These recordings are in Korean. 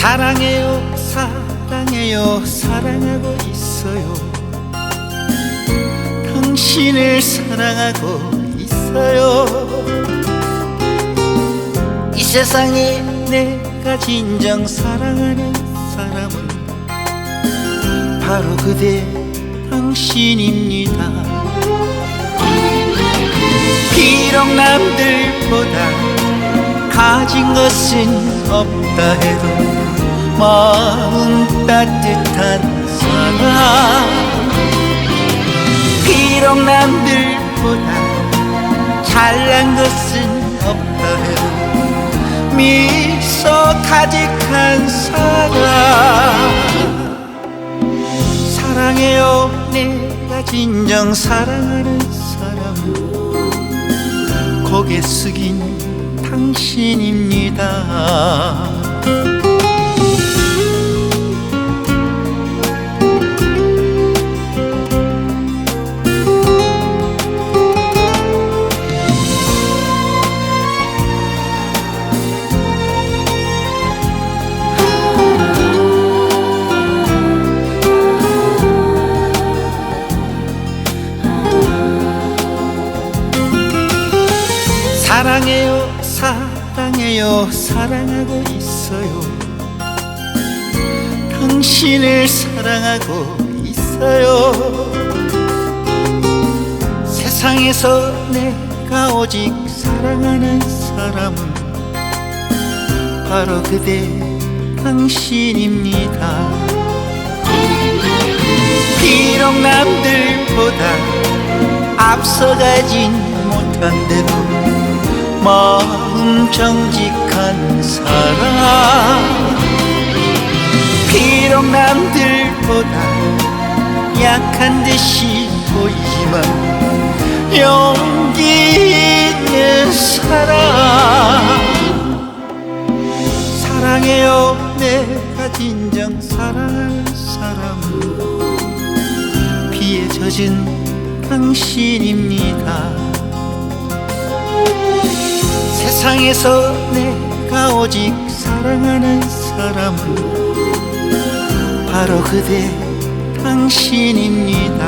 사랑해요 사랑해요 사랑하고 있어요. 당신을 사랑하고 있어요. 이 세상에 내가 진정 사랑하는 사람은 바로 그대 당신입니다. 비록 남들보다 가진 것은 없다 해도 마음 따뜻한 사람 비록 남들보다 잘난 것은 없다 해도 미소 가득한 사람 사랑해요 내가 진정 사랑하는 사람 고개 숙인 당신입니다 사랑해요 사랑하고 있어요. 당신을 사랑하고 있어요. 세상에서 내가 오직 사랑하는 사람은 바로 그대 당신입니다. 비록 남들보다 앞서가진 못한데도 마음 정직한 사람. 비록 남들보다 약한 듯이 보이지만 용기 있는 사람. 사랑해요 내가 진정 사랑하는 사람은 비에 젖은 당신입니다 세상에서 내가 오직 사랑하는 사람은 바로 그대 당신입니다.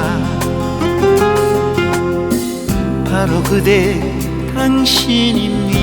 바로 그대 당신입니다